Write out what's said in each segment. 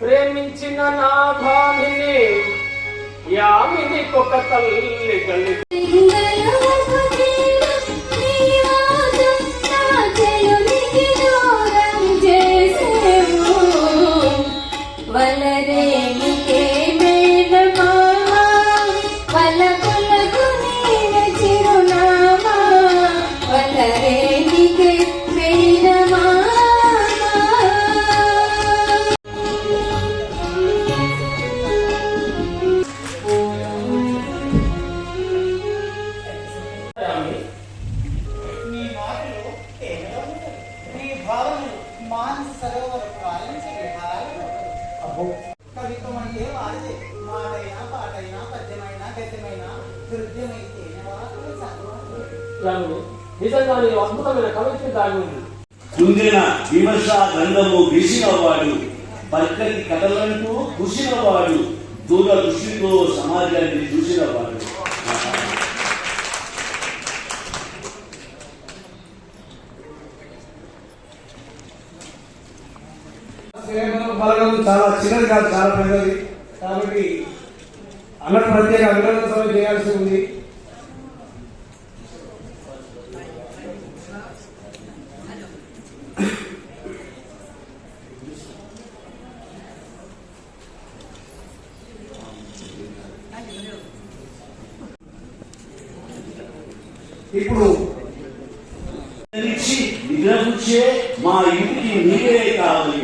ప్రేమించిన నా భామిని యామిని ఒక తల్లి కలిగి విమర్శ గంధము గెలిచినవాడు పక్కకి కథలంటూ కుసినవాడు దూర దృష్టితో సమాజాన్ని చూసినవాడు. బలగం చాలా చిన్నది కాదు చాలా పెద్దది. కాబట్టి అన్నట్టు ప్రత్యేక అభినందన సభ చేయాల్సి ఉంది ఇప్పుడు నిద్రించి నిద్రపుచ్చే మా ఇంటికి నీవే కావాలి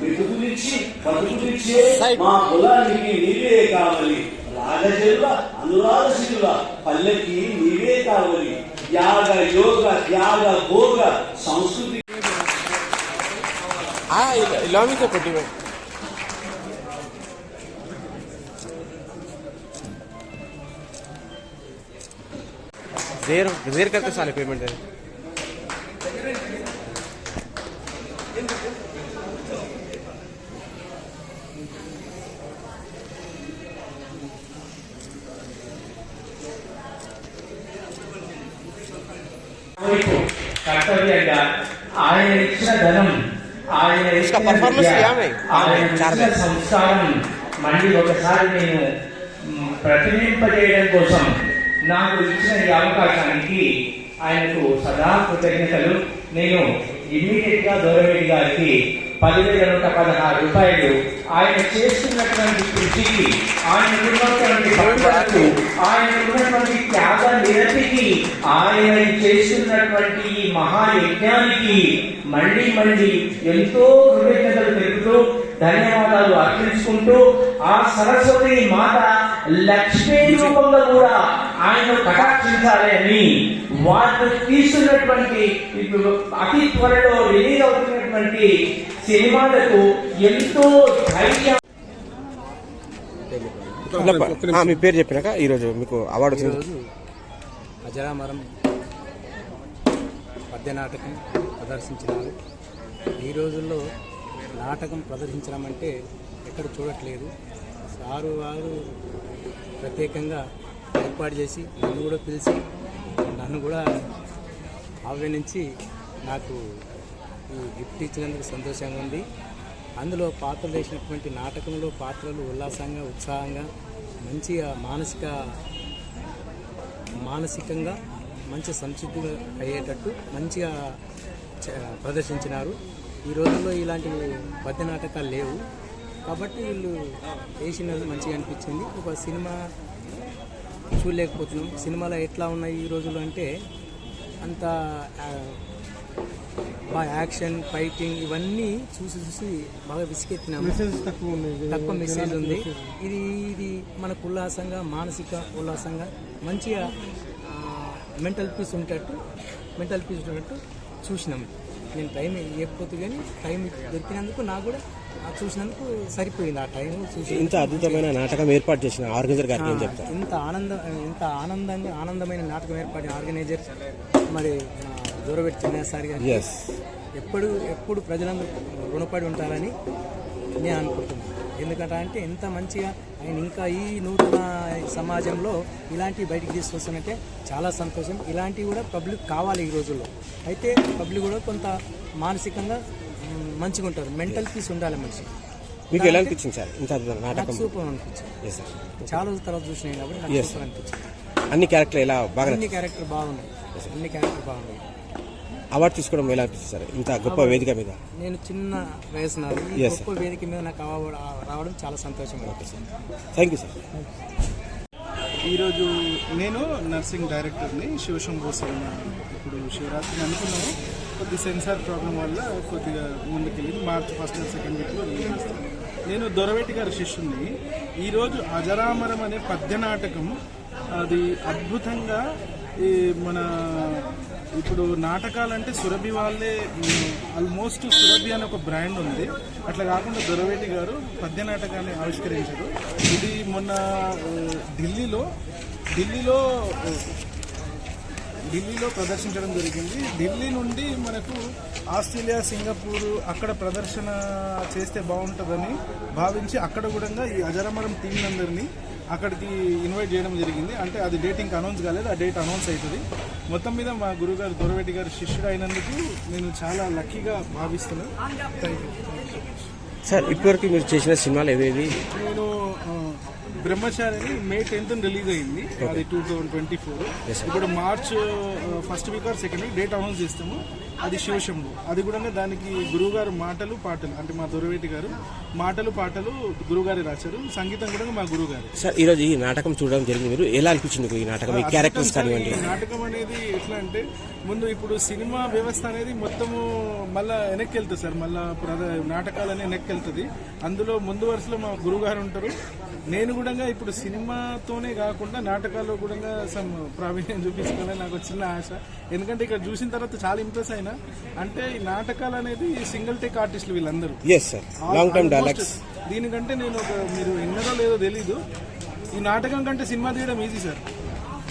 మెతుకునిచ్చి బతుకునిచ్చే మా పొలానికి నీవే కావాలి రాగజల్వ అనురాగశిలువ పల్లెకి నీవే కావాలి యాగ యోగ త్యాగ భోగ సంస్కృతి इलामी से पट्टी में देर देर करके साले पेमेंट है ఆయన ఇచ్చిన ధనం ఆయన ఆయన ఒకసారి నేను ప్రతిబింపజేయడం కోసం నాకు ఇచ్చిన ఈ అవకాశానికి ఆయనకు సదా కృతజ్ఞతలు. నేను ఇమీడియట్గా గౌరవరెడ్డి గారికి పదివేల నూట పదహారు రూపాయలు. ఆయన చేస్తున్నటువంటి కృషికి ఆయన ఉన్నటువంటి పట్టుదలకు ఆయన ఉన్నటువంటి త్యాగ నిరతికి ఆయన చేస్తున్నటువంటి ఈ మహాయజ్ఞానికి మళ్ళీ మళ్ళీ ఎంతో కృతజ్ఞతలు తెలుపుతూ ధన్యవాదాలు అర్పించుకుంటూ ఆ సరస్వతి మాత లక్ష్మీ రూపంలో కూడా ఆయన కటాక్షించాలి అని వాళ్ళు తీసుకున్నటువంటి ఇప్పుడు అతి త్వరలో రిలీజ్ అవుతున్నటువంటి సినిమాలకు ఎంతో ధైర్యం. మీ పేరు చెప్పినాక ఈరోజు మీకు అవార్డు వచ్చింది. ఈరోజు అజరామరం పద్య నాటకం ప్రదర్శించినారు. ఈ రోజుల్లో నాటకం ప్రదర్శించడం అంటే ఎక్కడ చూడట్లేదు. సారు వారు ప్రత్యేకంగా ఏర్పాటు చేసి నన్ను కూడా పిలిచి నన్ను కూడా ఆహ్వానించి నాకు ఈ గిఫ్ట్ ఇచ్చినందుకు సంతోషంగా ఉంది. అందులో పాత్రలు వేసినటువంటి నాటకంలో పాత్రలు ఉల్లాసంగా ఉత్సాహంగా మంచిగా మానసిక మానసికంగా మంచి సంసిద్ధి అయ్యేటట్టు మంచిగా చ- ప్రదర్శించినారు. ఈ రోజుల్లో ఇలాంటి పద్య నాటకాలు లేవు. కాబట్టి వీళ్ళు వేసినది మంచిగా అనిపించింది. ఒక సినిమా చూడలేకపోతున్నాం. సినిమాలో ఎట్లా ఉన్నాయి ఈ రోజుల్లో అంటే అంత బాగా యాక్షన్ ఫైటింగ్ ఇవన్నీ చూసి చూసి బాగా విసిగెత్తినాము. తక్కువ మెసేజ్ ఉంది. ఇది ఇది మనకు ఉల్లాసంగా మానసిక ఉల్లాసంగా మంచిగా మెంటల్ పీస్ ఉండేటట్టు మెంటల్ పీస్ ఉండేటట్టు చూసినాం నేను టైం ఇవ్వకపోతే కానీ టైం దొరికినందుకు నాకు కూడా చూసినందుకు సరిపోయింది. ఆ టైం చూసి ఇంత అద్భుతమైన నాటకం ఏర్పాటు చేసిన ఆర్గనైజర్ గారికి ఏం చెప్తారు? ఇంత ఆనందం ఇంత ఆనందంగా ఆనందమైన నాటకం ఏర్పడిన ఆర్గనైజర్ మరి దూరబెట్టి చిన్న సార్ గారు ఎప్పుడు ఎప్పుడు ప్రజలందరూ రుణపడి ఉంటారని నేను అనుకుంటున్నాను. ఎందుకంటే అంటే ఎంత మంచిగా ఆయన ఇంకా ఈ నూతన సమాజంలో ఇలాంటివి బయటికి తీసుకొస్తానంటే చాలా సంతోషం. ఇలాంటివి కూడా పబ్లిక్ కావాలి ఈ రోజుల్లో. అయితే పబ్లిక్ కూడా కొంత మానసికంగా మంచిగా ఉంటారు మెంటల్ పీస్ ఉండాలి మనిషి మీకు ఎలా అనిపించింది సార్ ఇంత నాటకం? సూపర్ అనిపించింది. Sir. చాలా రోజుల తర్వాత చూసినాయి కాబట్టి. సూపర్ అనిపించింది. అన్ని క్యారెక్టర్లు ఎలా బాగా అన్ని క్యారెక్టర్ బాగున్నాయి. అన్ని క్యారెక్టర్ బాగున్నాయి. అవార్డు తీసుకోవడం ఎలా అనిపించింది సార్? ఇంత గొప్ప వేదిక మీద. నేను చిన్న వయసు నాది గొప్ప వేదిక మీద నాకు అవార్డు రావడం చాలా సంతోషంగా అనిపిస్తుంది థ్యాంక్ యూ సార్ ఈరోజు నేను నర్సింగ్ డైరెక్టర్ని శివశంభో సినిమా ఇప్పుడు శివరాత్రి అనుకున్నాము కొద్ది సెన్సార్ ప్రాబ్లం వల్ల కొద్దిగా ముందుకెళ్ళింది. మార్చ్ ఫస్ట్ సెకండ్ వీక్లో రిలీజ్ చేస్తాను నేను దొరవేటి గారి శిష్యుని ఈరోజు అజరామరం అనే పద్య నాటకం అది అద్భుతంగా ఈ మన ఇప్పుడు నాటకాలంటే సురభి వాళ్ళే ఆల్మోస్ట్ సురభి అనే ఒక బ్రాండ్ ఉంది. అట్లా కాకుండా దొరవేటి గారు పద్య నాటకాన్ని ఆవిష్కరించారు. ఇది మొన్న ఢిల్లీలో ఢిల్లీలో ఢిల్లీలో ప్రదర్శించడం జరిగింది. ఢిల్లీ నుండి మనకు ఆస్ట్రేలియా సింగపూర్ అక్కడ ప్రదర్శన చేస్తే బాగుంటుందని భావించి అక్కడ కూడా ఈ అజరమరం టీం అందరినీ అక్కడికి ఇన్వైట్ చేయడం జరిగింది. అంటే అది డేట్ ఇంకా అనౌన్స్ కాలేదు. ఆ డేట్ అనౌన్స్ అవుతుంది. మొత్తం మీద మా గురుగారు దొరవేటి గారు శిష్యుడు అయినందుకు నేను చాలా లక్కీగా భావిస్తున్నాను. థ్యాంక్ యూ సార్ ఇప్పటివరకు మీరు చేసిన సినిమాలు ఏవేవి? నేను ఆ, బ్రహ్మచారిని మే టెన్త్ రిలీజ్ అయింది. అది టూ థౌజండ్ ట్వంటీ ఫోర్ ఇప్పుడు March first week or second week date announce చేస్తాము. అది శివశంభు. అది కూడా దానికి గురువుగారు మాటలు పాటలు అంటే మా దొరవేటి గారు మాటలు పాటలు గురువుగారి రాశారు. సంగీతం కూడా మా గురువుగారు. సార్ ఈరోజు ఈ నాటకం చూడడం జరిగింది. మీరు ఎలా అనిపించింది ఈ నాటకం? ఈ క్యారెక్టర్స్ కానివ్వండి. నాటకం అనేది ఎట్లా అంటే ముందు ఇప్పుడు సినిమా వ్యవస్థ అనేది మొత్తము మళ్ళా వెనక్కి వెళ్తుంది సార్. మళ్ళా ప్రధ- నాటకాలని వెనక్కి వెళ్తుంది అందులో ముందు వరుసలో మా గురుగారు ఉంటారు. నేను కూడా ఇప్పుడు సినిమాతోనే కాకుండా నాటకాల్లో కూడా సమ్ ప్రావీణ్యం చూపించుకోవాలని నాకు చిన్న ఆశ. ఎందుకంటే ఇక్కడ చూసిన తర్వాత చాలా ఇంప్రెస్ అయినా. అంటే ఈ నాటకాలు అనేది సింగిల్ టేక్ ఆర్టిస్టులు వీళ్ళందరూ. లాంగ్ డైలాగ్స్ దీనికంటే నేను ఒక మీరు ఎన్నరో లేదో తెలీదు. ఈ నాటకం కంటే సినిమా తీయడం ఈజీ సార్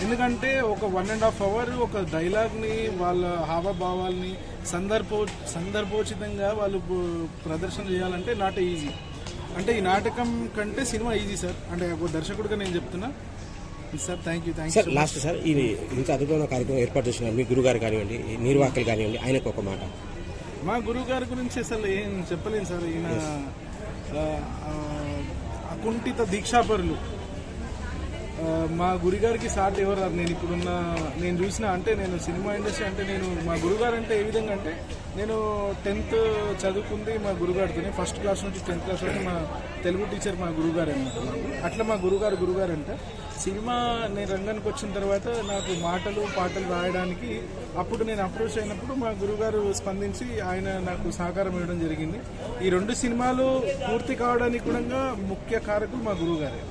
ఎందుకంటే ఒక వన్ అండ్ హాఫ్ అవర్ ఒక డైలాగ్ని వాళ్ళ హావభావాల్ని సందర్భో సందర్భోచితంగా వాళ్ళు ప్రదర్శన చేయాలంటే నాట్ ఈజీ అంటే ఈ నాటకం కంటే సినిమా ఈజీ సార్ అంటే ఒక దర్శకుడిగా నేను చెప్తున్నా. Sir thank you thank sir last sir ఇది ఇంత అద్భుతమైన కార్యక్రమం ఏర్పాటు చేసిన మీ గురుగారు కానివ్వండి నిర్వాహకులు కానివ్వండి ఆయనకు ఒక మాట. మా గురువు గారి గురించి అసలు ఏం చెప్పలేను సార్ ఈయన అకుంఠిత దీక్షాపరులు. మా గురుగారికి సాటి ఎవరు నేను ఇప్పుడున్న నేను చూసిన అంటే నేను సినిమా ఇండస్ట్రీ అంటే నేను మా గురుగారు అంటే ఏ విధంగా అంటే నేను టెన్త్ చదువుకుంది మా గురుగారితోనే. ఫస్ట్ క్లాస్ నుంచి టెన్త్ క్లాస్ వరకు మా తెలుగు టీచర్ మా గురుగారు అనమాట నాకు. అట్లా మా గురుగారు గురుగారు అంటే సినిమా నేను రంగానికి వచ్చిన తర్వాత నాకు మాటలు పాటలు రాయడానికి అప్పుడు నేను అప్రోచ్ అయినప్పుడు మా గురుగారు స్పందించి ఆయన నాకు సహకారం ఇవ్వడం జరిగింది. ఈ రెండు సినిమాలు పూర్తి కావడానికి కూడా ముఖ్య కారకులు మా గురుగారే.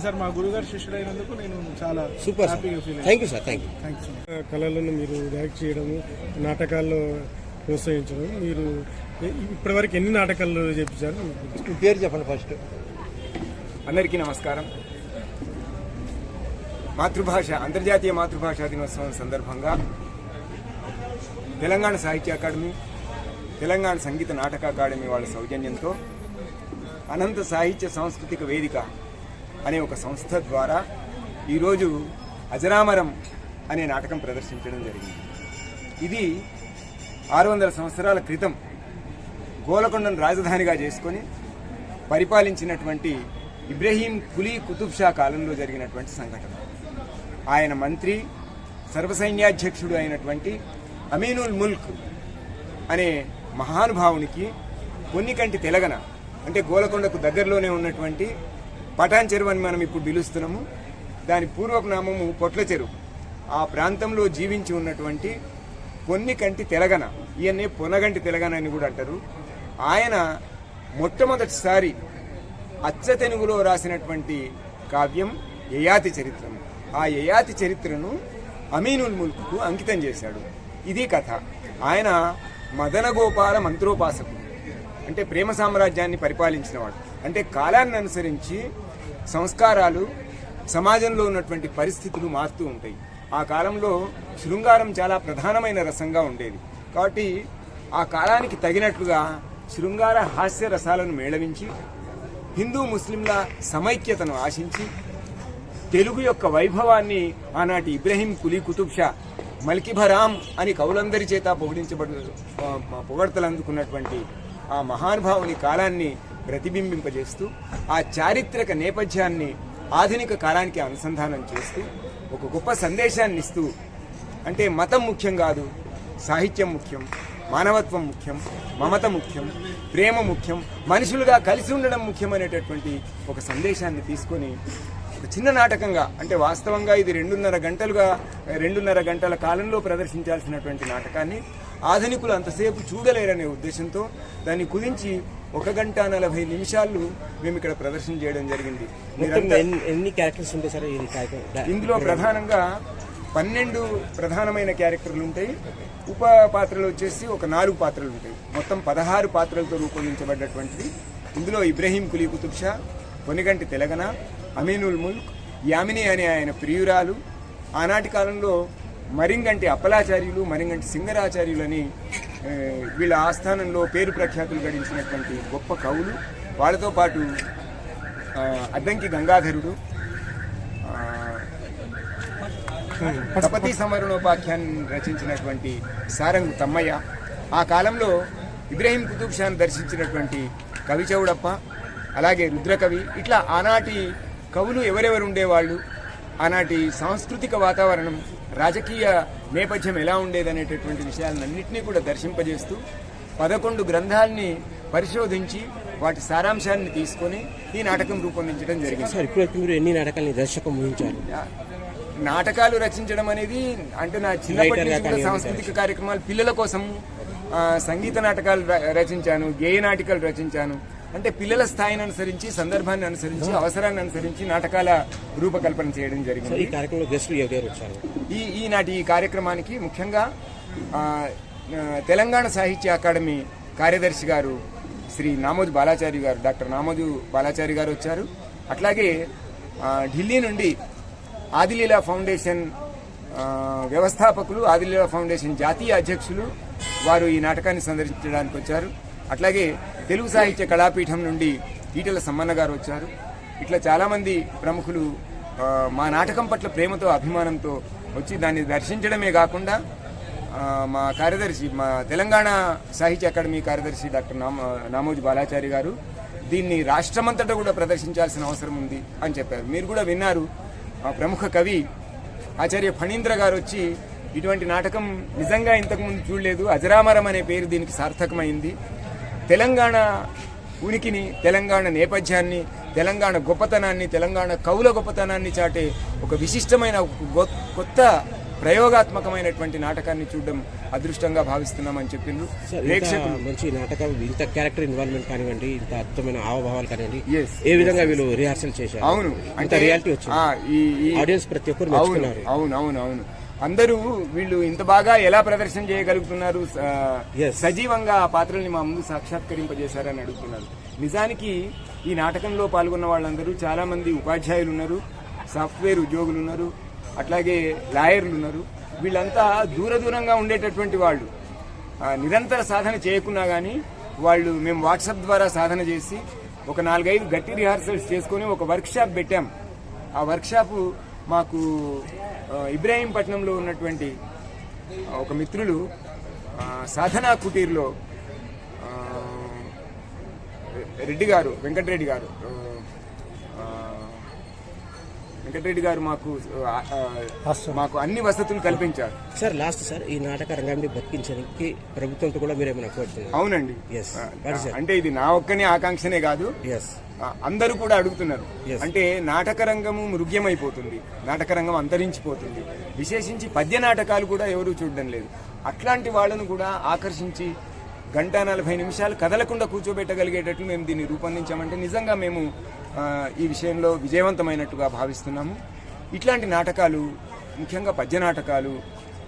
సార్ మా గురుగారు శిష్యుడైనందుకు నేను చాలా సూపర్ హ్యాపీగా feel thank you sir thank you thank you కళలను మీరు డైరెక్ట్ చేయడము నాటకాల్లో ప్రోత్సహించడం మీరు ఇప్పటివరకు ఎన్ని నాటకాలు చేపించారు? మీ పేరు చెప్పండి ఫస్ట్ అందరికీ నమస్కారం. మాతృభాష అంతర్జాతీయ మాతృభాషా దినోత్సవం సందర్భంగా తెలంగాణ సాహిత్య అకాడమీ తెలంగాణ సంగీత నాటక అకాడమీ వాళ్ళ సౌజన్యంతో అనంత సాహిత్య సాంస్కృతిక వేదిక అనే ఒక సంస్థ ద్వారా ఈరోజు అజరామరం అనే నాటకం ప్రదర్శించడం జరిగింది. ఇది ఆరు వందల సంవత్సరాల క్రితం గోలకొండను రాజధానిగా చేసుకొని పరిపాలించినటువంటి ఇబ్రహీం కులీ కుతుబ్ షా కాలంలో జరిగినటువంటి సంఘటన. ఆయన మంత్రి సర్వసైన్యాధ్యక్షుడు అయినటువంటి అమీనుల్ ముల్క్ అనే మహానుభావునికి పొన్నికంటి తెలగన అంటే గోలకొండకు దగ్గరలోనే ఉన్నటువంటి పటాన్ చెరువు అని మనం ఇప్పుడు పిలుస్తున్నాము. దాని పూర్వపు నామము పొట్ల చెరువు. ఆ ప్రాంతంలో జీవించి ఉన్నటువంటి పొన్నికంటి తెలగన ఈయన్నే పొనగంటి తెలగన అని కూడా అంటారు. ఆయన మొట్టమొదటిసారి అచ్చతెనుగులో రాసినటువంటి కావ్యం యయాతి చరిత్రం ఆ యయాతి చరిత్రను అమీనుల్ ముల్క్కు అంకితం చేశాడు. ఇది కథ. ఆయన మదనగోపాల మంత్రోపాసకుడు. అంటే ప్రేమ సామ్రాజ్యాన్ని పరిపాలించినవాడు. అంటే కాలాన్ని అనుసరించి సంస్కారాలు సమాజంలో ఉన్నటువంటి పరిస్థితులు మారుతూ ఉంటాయి. ఆ కాలంలో శృంగారం చాలా ప్రధానమైన రసంగా ఉండేది. కాబట్టి ఆ కాలానికి తగినట్లుగా శృంగార హాస్య రసాలను మేళవించి హిందూ ముస్లింల సమైక్యతను ఆశించి తెలుగు యొక్క వైభవాన్ని ఆనాటి ఇబ్రహీం కులీ కుతుబ్ షా మల్కిభరాం అని కవులందరి చేత పొగిడించబడు ఆ, అందుకున్నటువంటి ఆ మహానుభావుని కాలాన్ని ప్రతిబింబింపజేస్తూ ఆ చారిత్రక నేపథ్యాన్ని ఆధునిక కాలానికి అనుసంధానం చేస్తూ ఒక గొప్ప సందేశాన్ని ఇస్తూ అంటే మతం ముఖ్యం కాదు సాహిత్యం ముఖ్యం మానవత్వం ముఖ్యం మమత ముఖ్యం ప్రేమ ముఖ్యం మనుషులుగా కలిసి ఉండడం ముఖ్యమైనటువంటి ఒక సందేశాన్ని తీసుకొని ఒక చిన్న నాటకంగా అంటే వాస్తవంగా ఇది రెండున్నర గంటలుగా రెండున్నర గంటల కాలంలో ప్రదర్శించాల్సినటువంటి నాటకాన్ని ఆధునికులు అంతసేపు చూడలేరనే ఉద్దేశంతో దాన్ని కుదించి ఒక గంట నలభై నిమిషాలు మేము ఇక్కడ ప్రదర్శన చేయడం జరిగింది. ఎన్ని క్యారెక్టర్స్ ఉంటాయి సార్ ఇందులో ప్రధానంగా పన్నెండు ప్రధానమైన క్యారెక్టర్లు ఉంటాయి. ఉప పాత్రలు వచ్చేసి ఒక నాలుగు పాత్రలు ఉంటాయి. మొత్తం పదహారు పాత్రలతో రూపొందించబడ్డటువంటిది. ఇందులో ఇబ్రహీం కులీ కుతుబ్ షా పొనిగంటి తెలగన అమీనుల్ ముల్క్ యామిని అనే ఆయన ప్రియురాలు. ఆనాటి కాలంలో మరింగంటి అప్పలాచార్యులు మరింగంటి సింగరాచార్యులు అని వీళ్ళ ఆస్థానంలో పేరు ప్రఖ్యాతులు గడించినటువంటి గొప్ప కవులు. వాళ్ళతో పాటు అద్దంకి గంగాధరుడు ఆ, తపతి రచించినటువంటి సారంగు తమ్మయ్య. ఆ కాలంలో ఇబ్రహీం కుతుబ్ షాను దర్శించినటువంటి కవి చౌడప్ప అలాగే రుద్రకవి ఇట్లా ఆనాటి కవులు ఎవరెవరు ఉండేవాళ్ళు ఆనాటి సాంస్కృతిక వాతావరణం రాజకీయ నేపథ్యం ఎలా ఉండేదనేటటువంటి విషయాలన్నింటినీ కూడా దర్శింపజేస్తూ పదకొండు గ్రంథాలని పరిశోధించి వాటి సారాంశాన్ని తీసుకొని ఈ నాటకం రూపొందించడం జరిగింది. సార్ ఇప్పటివరకు మీరు ఎన్ని నాటకాలని దర్శకం ఊహించారు? నాటకాలు రచించడం అనేది అంటే నా చిన్నప్పటి నుంచి కూడా సాంస్కృతిక కార్యక్రమాలు పిల్లల కోసం సంగీత నాటకాలు రచించాను గేయ నాటికలు రచించాను. అంటే పిల్లల స్థాయిని అనుసరించి సందర్భాన్ని అనుసరించి అవసరాన్ని అనుసరించి నాటకాల రూపకల్పన చేయడం సార్ ఈ జరిగింది కార్యక్రమంలో గెస్టులు ఎవరెవరు వచ్చారు? ఈ ఈనాటి ఈ కార్యక్రమానికి ముఖ్యంగా తెలంగాణ సాహిత్య అకాడమీ కార్యదర్శి గారు శ్రీ నామోజు బాలాచారి గారు డాక్టర్ నామోజు బాలాచారి గారు వచ్చారు. అట్లాగే ఢిల్లీ నుండి ఆదిలీలా ఫౌండేషన్ వ్యవస్థాపకులు ఆదిలీలా ఫౌండేషన్ జాతీయ అధ్యక్షులు వారు ఈ నాటకాన్ని సందర్శించడానికి వచ్చారు. అట్లాగే తెలుగు సాహిత్య కళాపీఠం నుండి ఈటల సమ్మన్న గారు వచ్చారు. ఇట్లా చాలామంది ప్రముఖులు మా నాటకం పట్ల ప్రేమతో అభిమానంతో వచ్చి దాన్ని దర్శించడమే కాకుండా మా కార్యదర్శి మా తెలంగాణ సాహిత్య అకాడమీ కార్యదర్శి డాక్టర్ నామ నామోజీ బాలాచారి గారు దీన్ని రాష్ట్రమంతటా కూడా ప్రదర్శించాల్సిన అవసరం ఉంది అని చెప్పారు. మీరు కూడా విన్నారు ప్రముఖ కవి ఆచార్య ఫణీంద్ర గారు వచ్చి ఇటువంటి నాటకం నిజంగా ఇంతకుముందు చూడలేదు అజరామరం అనే పేరు దీనికి సార్థకమైంది. తెలంగాణ ఉనికిని తెలంగాణ నేపథ్యాన్ని తెలంగాణ గొప్పతనాన్ని తెలంగాణ కవుల గొప్పతనాన్ని చాటే ఒక విశిష్టమైన కొత్త ప్రయోగాత్మకమైనటువంటి నాటకాన్ని చూడడం అదృష్టంగా భావిస్తున్నామని చెప్పిండ్రు. ప్రేక్షకులు మంచి నాటకం ఇంత క్యారెక్టర్ ఇన్వాల్వ్మెంట్ కానివ్వండి ఇంత అద్భుతమైన హావభావాలు కానివ్వండి. ఏ విధంగా వీళ్ళు రిహార్సల్ చేశారు? అవును. అంత రియాలిటీ వచ్చింది. ఈ ఆడియన్స్ ప్రతి ఒక్కరు అవును అవును అవును అవును. అందరూ వీళ్ళు ఇంత బాగా ఎలా ప్రదర్శన చేయగలుగుతున్నారు. సజీవంగా ఆ పాత్రల్ని మా ముందు సాక్షాత్కరింపజేశారని అడుగుతున్నారు. నిజానికి ఈ నాటకంలో పాల్గొన్న వాళ్ళందరూ చాలా మంది ఉపాధ్యాయులు ఉన్నారు సాఫ్ట్వేర్ ఉద్యోగులు ఉన్నారు అట్లాగే లాయర్లు ఉన్నారు వీళ్ళంతా దూర దూరంగా ఉండేటటువంటి వాళ్ళు. నిరంతర సాధన చేయకున్నా కానీ వాళ్ళు మేము వాట్సాప్ ద్వారా సాధన చేసి ఒక నాలుగైదు గట్టి రిహార్సల్స్ చేసుకొని ఒక వర్క్ షాప్ పెట్టాం. ఆ వర్క్ షాపు మాకు ఇబ్రాహీంపట్నంలో ఉన్నటువంటి ఒక మిత్రులు సాధనా కుటీర్లో రెడ్డి గారు వెంకటరెడ్డి గారు వెంకటరెడ్డి గారు మాకు మాకు అన్ని వసతులు కల్పించారు. సార్ లాస్ట్ సార్ ఈ నాటక రంగాన్ని బతికించడానికి ప్రభుత్వంతో కూడా మీరు ఏమైనా కోరుతున్నారు అవునండి? అంటే ఇది నా ఒక్కనే ఆకాంక్షనే కాదు. అందరూ కూడా అడుగుతున్నారు. అంటే నాటక రంగము మృగ్యమైపోతుంది. నాటక రంగం అంతరించిపోతుంది. విశేషించి పద్య నాటకాలు కూడా ఎవరు చూడడం లేదు. అట్లాంటి వాళ్ళను కూడా ఆకర్షించి గంట నలభై నిమిషాలు కదలకుండా కూర్చోబెట్టగలిగేటట్లు మేము దీన్ని రూపొందించామంటే నిజంగా మేము ఈ విషయంలో విజయవంతమైనట్టుగా భావిస్తున్నాము. ఇట్లాంటి నాటకాలు ముఖ్యంగా పద్య నాటకాలు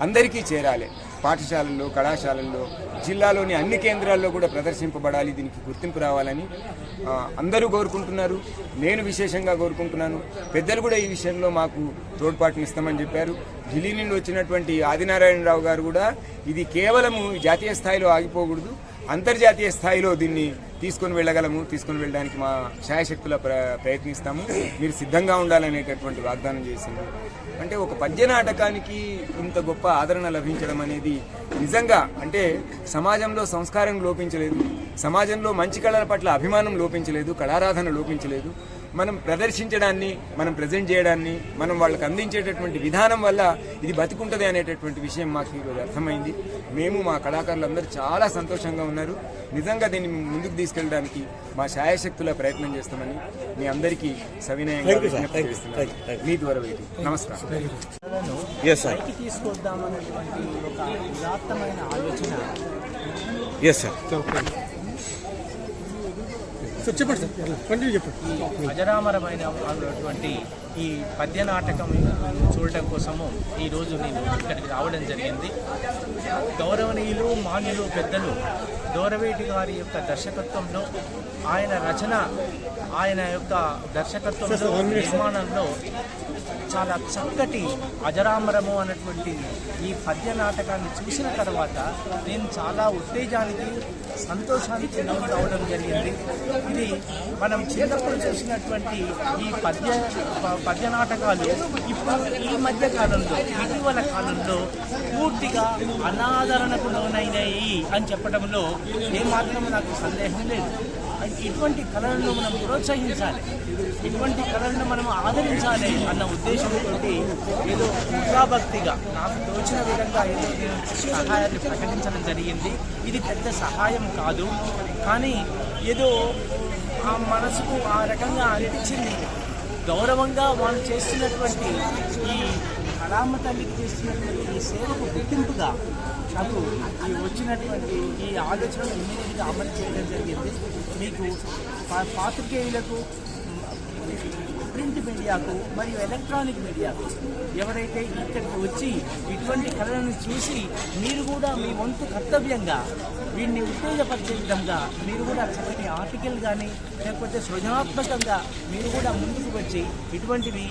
అందరికీ చేరాలి. పాఠశాలల్లో కళాశాలల్లో జిల్లాలోని అన్ని కేంద్రాల్లో కూడా ప్రదర్శింపబడాలి దీనికి గుర్తింపు రావాలని అందరూ కోరుకుంటున్నారు. నేను విశేషంగా కోరుకుంటున్నాను. పెద్దలు కూడా ఈ విషయంలో మాకు తోడ్పాటునిస్తామని చెప్పారు. ఢిల్లీ నుండి వచ్చినటువంటి ఆదినారాయణరావు గారు కూడా ఇది కేవలము జాతీయ స్థాయిలో ఆగిపోకూడదు. అంతర్జాతీయ స్థాయిలో దీన్ని తీసుకొని వెళ్ళగలము తీసుకొని వెళ్ళడానికి మా శాయశక్తుల ప్ర ప్రయత్నిస్తాము. మీరు సిద్ధంగా ఉండాలనేటటువంటి వాగ్దానం చేసింది. అంటే ఒక పద్య నాటకానికి ఇంత గొప్ప ఆదరణ లభించడం అనేది నిజంగా అంటే సమాజంలో సంస్కారం లోపించలేదు. సమాజంలో మంచి కళల పట్ల అభిమానం లోపించలేదు కళారాధన లోపించలేదు. మనం ప్రదర్శించడాన్ని మనం ప్రజెంట్ చేయడాన్ని మనం వాళ్ళకి అందించేటటువంటి విధానం వల్ల ఇది బతికుంటుంది అనేటటువంటి విషయం మాకు ఈరోజు అర్థమైంది. మేము మా కళాకారులందరూ చాలా సంతోషంగా ఉన్నారు. నిజంగా దీన్ని ముందుకు తీసుకెళ్ళడానికి మా శాయశక్తుల ప్రయత్నం చేస్తామని మీ అందరికీ సవినయంగా. మీ ద్వారా వేటి నమస్కారం. తీసుకొద్దామనేటువంటి ఒక ఆలోచన. ఎస్ సార్ సార్ చెప్పండి సార్. కంటిన్యూ చెప్పండి. అజరామరమైన అటువంటి ఈ పద్య నాటకం చూడటం కోసము ఈరోజు నేను ఇక్కడికి రావడం జరిగింది. గౌరవనీయులు మాన్యులు పెద్దలు దూరవేటి గారి యొక్క దర్శకత్వంలో ఆయన రచన ఆయన యొక్క దర్శకత్వంలో నిర్మాణంలో చాలా చక్కటి అజరామరము అన్నటువంటి ఈ పద్య నాటకాన్ని చూసిన తర్వాత నేను చాలా ఉత్తేజానికి సంతోషానికి లోను కావడం జరిగింది. ఇది మనం చిన్నప్పుడు చూసినటువంటి ఈ పద్య పద్య నాటకాలు ఇప్పుడు ఈ మధ్య కాలంలో ఇటీవల కాలంలో పూర్తిగా అనాదరణకు లోనైనాయి అని చెప్పడంలో ఏమాత్రం నాకు సందేహం లేదు. ఇటువంటి కళలను మనం ప్రోత్సహించాలి. ఇటువంటి కళలను మనం ఆదరించాలి అన్న ఉద్దేశంతో ఏదో ఉద్రాభక్తిగా నాకు తోచిన విధంగా ఏదో నేను సహాయాన్ని ప్రకటించడం జరిగింది. ఇది పెద్ద సహాయం కాదు. కానీ ఏదో ఆ మనసుకు ఆ రకంగా అనిపించింది. గౌరవంగా వాళ్ళు చేస్తున్నటువంటి ఈ కళామ్మ తల్లికి చేస్తున్నటువంటి ఈ సేవకు గుర్తింపుగా నాకు ఈ వచ్చినటువంటి ఈ ఆలోచన ఇమ్మీడియట్గా అమలు చేయడం జరిగింది. మీకు పాత్రికేయులకు ప్రింట్ మీడియాకు మరియు ఎలక్ట్రానిక్ మీడియాకు ఎవరైతే ఇక్కడికి వచ్చి ఇటువంటి కళలను చూసి మీరు కూడా మీ వంతు కర్తవ్యంగా వీడిని ఉత్తేజపరిచే విధంగా మీరు కూడా చక్కటి ఆర్టికల్ కానీ లేకపోతే సృజనాత్మకంగా మీరు కూడా ముందుకు వచ్చి ఇటువంటివి